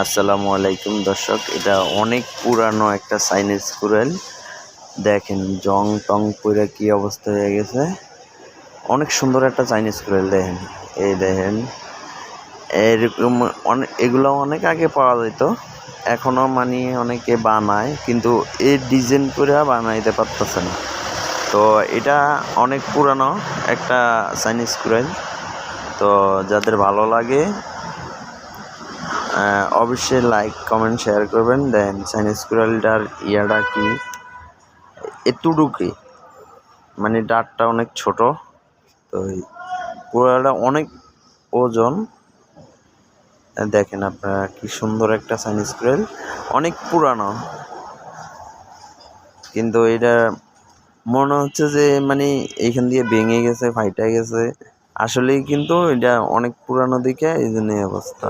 আসসালামু আলাইকুম, দর্শক। এটা অনেক পুরানো একটা চাইনিজ কুড়াল। দেখেন জং টং পুরা কি অবস্থা হয়ে গেছে। অনেক সুন্দর একটা চাইনিজ কুড়াল, দেখেন। এই দেখেন, এরকম অনেক এগুলো অনেক আগে পাওয়া যেত। এখনও মানে অনেকে বানায়, কিন্তু এই ডিজাইন করে বানাইতে পারতেছে না। তো এটা অনেক পুরানো একটা চাইনিজ কুড়াল। তো যাদের ভালো লাগে অবশ্যই লাইক কমেন্ট শেয়ার করবেন। দেন চাইনিজ কুড়ালটার ইয়াটা কি? এতটুকুই। মানে ডাটটা অনেক ছোট। তো কুড়ালটা অনেক ওজন। দেখেন আপনারা কি সুন্দর একটা চাইনিজ কুড়াল অনেক পুরানো। কিন্তু এটা মনে হচ্ছে যে মানে এইখান দিয়ে ভেঙে গেছে, ফাইটা গেছে। আসলেই কিন্তু এটা অনেক পুরানো দিকে এই জন্য অবস্থা।